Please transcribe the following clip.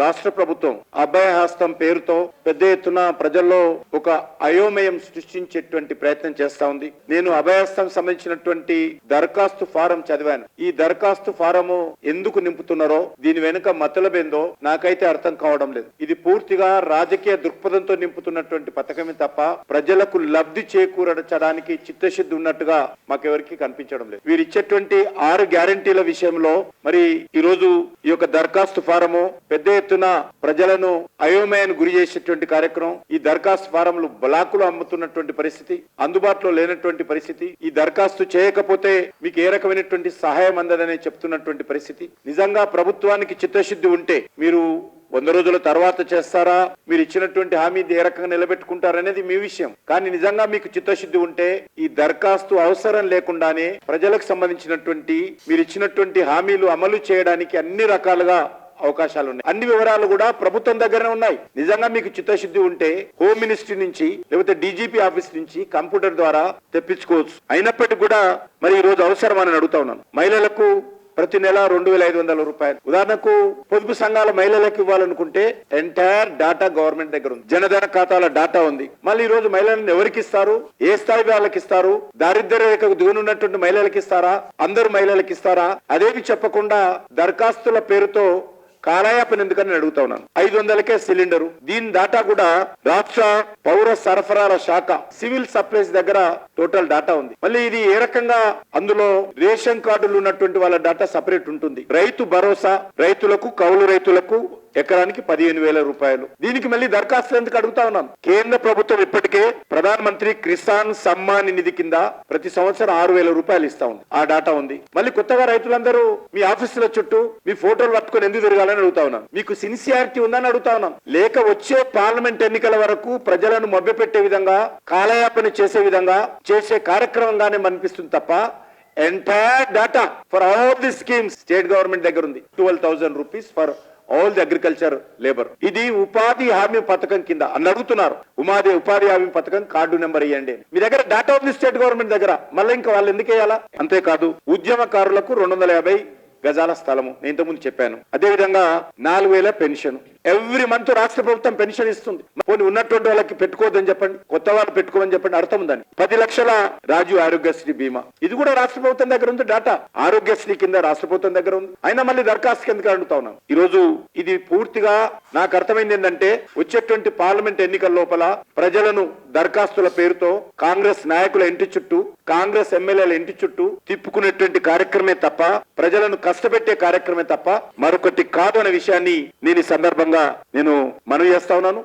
రాష్ట్ర ప్రభుత్వం అభయహస్తం పేరుతో పెద్ద ఎత్తున ప్రజల్లో ఒక అయోమయం సృష్టించేటువంటి ప్రయత్నం చేస్తా ఉంది. నేను అభయహస్తం సంబంధించినటువంటి దరఖాస్తు ఫారం చదివాను. ఈ దరఖాస్తు ఫారము ఎందుకు నింపుతున్నారో దీని వెనుక మతలబేందో నాకైతే అర్థం కావడం లేదు. ఇది పూర్తిగా రాజకీయ దృక్పథంతో నింపుతున్నటువంటి పథకమే తప్ప ప్రజలకు లబ్ధి చేకూరచడానికి చిత్తశుద్ధి ఉన్నట్టుగా మాకెవరికి కనిపించడం లేదు. వీరు ఇచ్చేటువంటి ఆరు గ్యారంటీల విషయంలో మరి ఈ రోజు ఈ యొక్క దరఖాస్తు ఫారము పెద్ద ఎత్తున ప్రజలను అయోమయాన్ని గురి చేసేటువంటి కార్యక్రమం ఈ దరఖాస్తు ఫారంలు బ్లాకులు అమ్ముతున్నటువంటి పరిస్థితి అందుబాటులో లేనటువంటి పరిస్థితి ఈ దరఖాస్తు చేయకపోతే మీకు ఏ రకమైనటువంటి సహాయం అందదని చెప్తున్నటువంటి పరిస్థితి. నిజంగా ప్రభుత్వానికి చిత్తశుద్ధి ఉంటే మీరు వంద రోజుల తర్వాత చేస్తారా? మీరు ఇచ్చినటువంటి హామీ ఏ రకంగా నిలబెట్టుకుంటారనేది మీ విషయం. కానీ నిజంగా మీకు చిత్తశుద్ధి ఉంటే ఈ దరఖాస్తు అవసరం లేకుండానే ప్రజలకు సంబంధించినటువంటి మీరు ఇచ్చినటువంటి హామీలు అమలు చేయడానికి అన్ని రకాలుగా అవకాశాలు ఉన్నాయి అన్ని వివరాలు కూడా ప్రభుత్వం దగ్గరనే ఉన్నాయి. నిజంగా మీకు చిత్తశుద్ధి ఉంటే హోమ్ మినిస్ట్రీ నుంచి లేకపోతే డీజీపీ ఆఫీస్ నుంచి కంప్యూటర్ ద్వారా తెప్పించుకోవచ్చు. అయినప్పటికీ కూడా మరి ఈ రోజు అవసరం అని అడుగుతా ఉన్నాను. మహిళలకు ప్రతి నెల రెండు వేల ఐదు వందల రూపాయలు. ఉదాహరణకు పొదుపు సంఘాల మహిళలకు ఇవ్వాలనుకుంటే ఎంటైర్ డాటా గవర్నమెంట్ దగ్గర ఉంది. జనధన ఖాతాల డాటా ఉంది. మళ్ళీ ఈ రోజు మహిళలను ఎవరికి ఇస్తారు? ఏ స్థాయి వాళ్ళకి ఇస్తారు? దారిద్ర్య రేఖకు దిగునున్నటువంటి మహిళలకు ఇస్తారా? అందరు మహిళలకు ఇస్తారా? అదేమి చెప్పకుండా దరఖాస్తుల పేరుతో కాలయాపన ఎందుకని అడుగుతా ఉన్నాను. ఐదు వందలకే సిలిండరు. దీని డాటా కూడా రాష్ట్ర పౌర సరఫరాల శాఖ సివిల్ సప్లైస్ దగ్గర టోటల్ డాటా ఉంది. మళ్ళీ ఇది ఏ రకంగా అందులో రేషన్ కార్డులు ఉన్నటువంటి వాళ్ళ డాటా సపరేట్ ఉంటుంది. రైతు భరోసా రైతులకు కౌలు రైతులకు ఎకరానికి పదిహేను వేల రూపాయలు. దీనికి మళ్ళీ దరఖాస్తులు ఎందుకు అడుగుతా ఉన్నాను? కేంద్ర ప్రభుత్వం ఇప్పటికే ప్రధాన మంత్రి కిసాన్ సమ్మాన్ నిధి కింద ప్రతి సంవత్సరం ఆరు వేల రూపాయలు ఇస్తా ఉంది. ఆ డాటా ఉంది. మళ్ళీ కొత్తగా రైతులందరూ మీ ఆఫీసుల చుట్టూ మీ ఫోటోలు పట్టుకొని ఎందుకు తిరగాలని అడుగుతా ఉన్నాను. మీకు సిన్సియారిటీ ఉందని అడుగుతా ఉన్నాను. లేక వచ్చే పార్లమెంట్ ఎన్నికల వరకు ప్రజలను మభ్యపెట్టే విధంగా కాలయాపన చేసే విధంగా చేసే కార్యక్రమంగానే అనిపిస్తుంది తప్ప entire data for all the schemes state government దగ్గర ఉంది. Twelve thousand rupees for all the agriculture labour ఇది ఉపాధి హామీ పథకం కింద. అని అడుగుతున్నారు. ఉమాది ఉపాధి హామీ పథకం కార్డు నెంబర్ ఇవ్వండి మీ దగ్గర డాటా ఉంది స్టేట్ గవర్నమెంట్ దగ్గర. మళ్ళీ ఇంకా వాళ్ళు ఎందుకు వేయాలా? అంతేకాదు ఉద్యమకారులకు రెండు వందల యాభై గజాల స్థలము. నేను ఇంతకుముందు చెప్పాను. అదే విధంగా నాలుగు వేల పెన్షన్. ఎవ్రీ మంత్ రాష్ట్ర ప్రభుత్వం పెన్షన్ ఇస్తుంది. పోనీ ఉన్నటువంటి వాళ్ళకి పెట్టుకోవద్దని చెప్పండి కొత్త వాళ్ళు పెట్టుకోమని చెప్పండి అర్థం ఉందని పది లక్షల రాజు ఆరోగ్యశ్రీ బీమా. ఇది కూడా రాష్ట్ర ప్రభుత్వం దగ్గర ఉంది డాటా. ఆరోగ్యశ్రీ కింద రాష్ట్ర ప్రభుత్వం దగ్గర ఉంది. అయినా మళ్ళీ దరఖాస్తు కిందకి అడుగుతా ఉన్నాం. ఈ రోజు ఇది పూర్తిగా నాకు అర్థమైంది ఏంటంటే వచ్చేటువంటి పార్లమెంట్ ఎన్నికల లోపల ప్రజలను దరఖాస్తుల పేరుతో కాంగ్రెస్ నాయకుల ఇంటి చుట్టూ కాంగ్రెస్ ఎమ్మెల్యేల ఇంటి చుట్టూ తిప్పుకునేటువంటి కార్యక్రమే తప్ప ప్రజలను కష్టపెట్టే కార్యక్రమే తప్ప మరొకటి కాదు అనే విషయాన్ని నేను ఈ సందర్భంగా నేను మనవి చేస్తా ఉన్నాను.